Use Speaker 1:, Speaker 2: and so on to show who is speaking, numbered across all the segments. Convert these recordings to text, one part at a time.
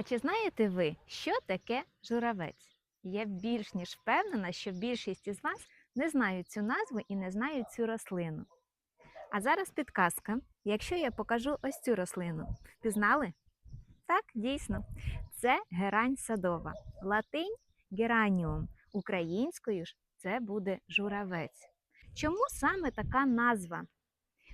Speaker 1: А чи знаєте ви, що таке журавець? Я більш ніж впевнена, що більшість із вас не знають цю назву і не знають цю рослину. А зараз підказка. Якщо я покажу ось цю рослину, впізнали? Так, дійсно, це герань садова. Латинь гераніум. Українською ж це буде журавець. Чому саме така назва?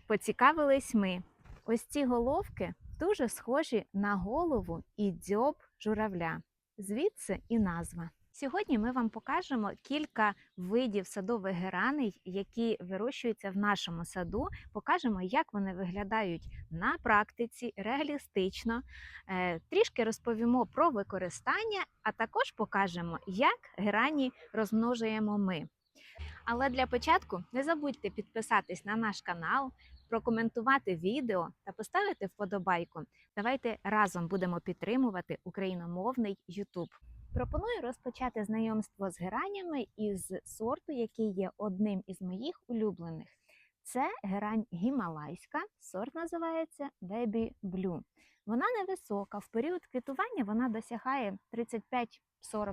Speaker 1: Поцікавились ми. Ось ці головки дуже схожі на голову і дзьоб журавля. Звідси і назва. Сьогодні ми вам покажемо кілька видів садових гераней, які вирощуються в нашому саду. Покажемо, як вони виглядають на практиці реалістично. Е, Трішки розповімо про використання, а також покажемо, як герані розмножуємо ми. Але для початку не забудьте підписатись на наш канал, прокоментувати відео та поставити вподобайку. Давайте разом будемо підтримувати україномовний YouTube. Пропоную розпочати знайомство з геранями із сорту, який є одним із моїх улюблених. Це герань гімалайська, сорт називається Baby Blue. Вона невисока. В період квітування вона досягає 35-40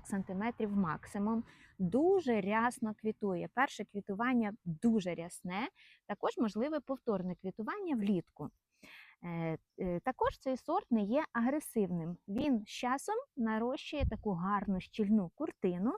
Speaker 1: см максимум. Дуже рясно квітує. Перше квітування дуже рясне, також можливе повторне квітування влітку. Е, е, Також цей сорт не є агресивним. Він з часом нарощує таку гарну щільну куртину.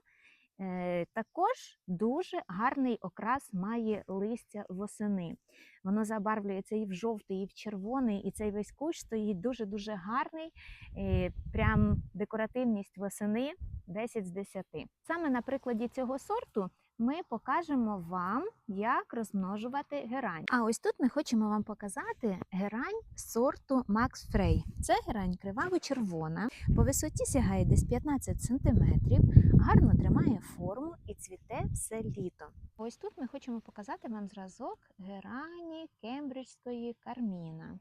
Speaker 1: Е, Також дуже гарний окрас має листя восени. Воно забарвлюється і в жовтий, і в червоний, і цей весь кущ стоїть дуже-дуже гарний. Е, Прям декоративність восени 10 з 10. Саме на прикладі цього сорту ми покажемо вам, як розмножувати герань. А ось тут ми хочемо вам показати герань сорту Max Frey. Це герань криваво-червона, по висоті сягає десь 15 см, гарно тримає форму і цвіте все літо. Ось тут ми хочемо показати вам зразок герані кембриджської карміна.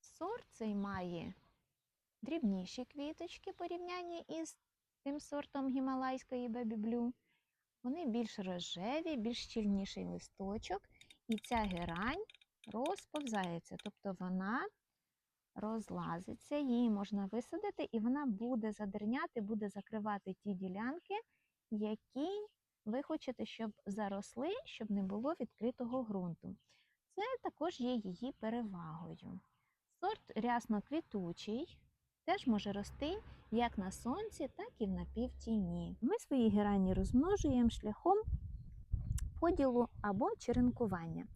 Speaker 1: Сорт цей має дрібніші квіточки порівнянні із тим сортом гімалайської Baby Blue. Вони більш рожеві, більш щільніший листочок, і ця герань розповзається, тобто вона розлазиться, її можна висадити, і вона буде задерняти, буде закривати ті ділянки, які ви хочете, щоб заросли, щоб не було відкритого ґрунту. Це також є її перевагою. Сорт рясно квітучий, теж може рости як на сонці, так і в напівтіні. Ми свої герані розмножуємо шляхом поділу або черенкування.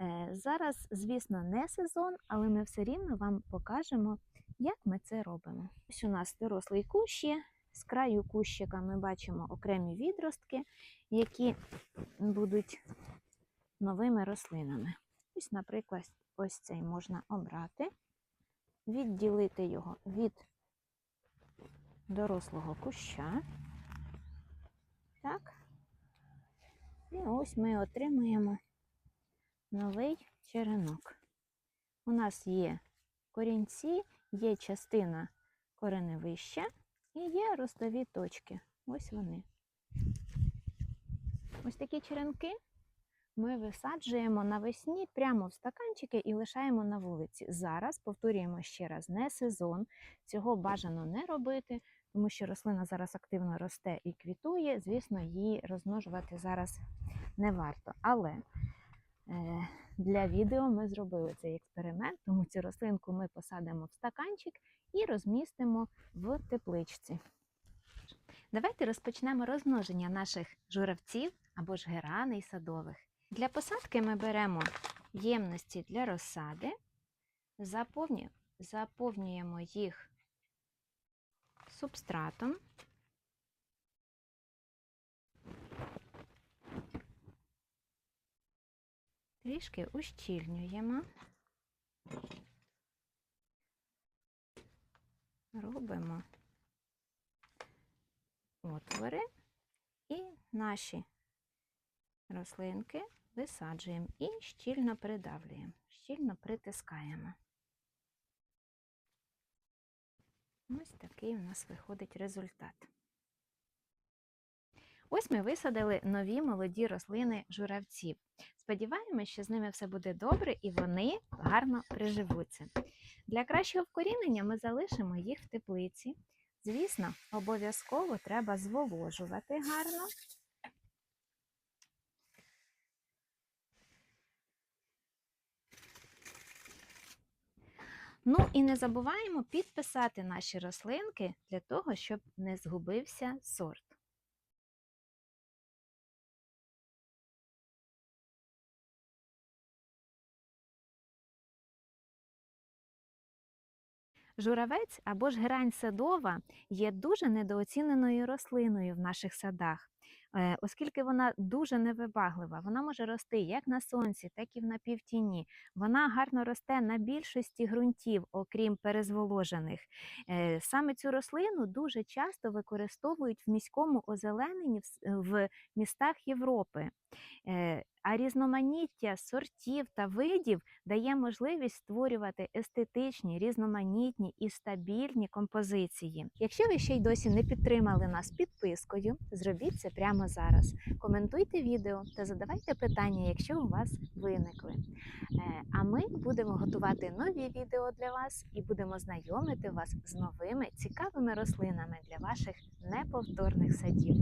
Speaker 1: Е, Зараз, звісно, не сезон, але ми все рівно вам покажемо, як ми це робимо. Ось у нас дорослий кущ є. З краю кущика ми бачимо окремі відростки, які будуть новими рослинами. Ось, наприклад, ось цей можна обрати, відділити його від дорослого куща. Так. І ось ми отримуємо новий черенок. У нас є корінці, є частина кореневища і є ростові точки. Ось вони. Ось такі черенки ми висаджуємо навесні прямо в стаканчики і лишаємо на вулиці. Зараз повторюємо ще раз, не сезон. Цього бажано не робити, тому що рослина зараз активно росте і квітує. Звісно, її розмножувати зараз не варто. Але е, для відео ми зробили цей експеримент, тому цю рослинку ми посадимо в стаканчик і розмістимо в тепличці. Давайте розпочнемо розмноження наших журавців або ж гераней садових. Для посадки ми беремо ємності для розсади, заповню- заповнюємо їх субстратом. Трішки ущільнюємо. Робимо отвори і наші рослинки висаджуємо і щільно придавлюємо, щільно притискаємо. Ось такий у нас виходить результат. Ось ми висадили нові молоді рослини журавців. Сподіваємось, що з ними все буде добре і вони гарно приживуться. Для кращого вкорінення ми залишимо їх в теплиці. Звісно, обов'язково треба зволожувати гарно. Ну і не забуваємо підписати наші рослинки для того, щоб не згубився сорт. Журавець або ж герань садова є дуже недооціненою рослиною в наших садах, оскільки вона дуже невибаглива. Вона може рости як на сонці, так і в напівтіні. Вона гарно росте на більшості ґрунтів, окрім перезволожених. Е, Саме цю рослину дуже часто використовують в міському озелененні в містах Європи. А різноманіття сортів та видів дає можливість створювати естетичні, різноманітні і стабільні композиції. Якщо ви ще й досі не підтримали нас підпискою, зробіть це прямо зараз. Коментуйте відео та задавайте питання, якщо у вас виникли. Е, А ми будемо готувати нові відео для вас і будемо знайомити вас з новими цікавими рослинами для ваших неповторних садів.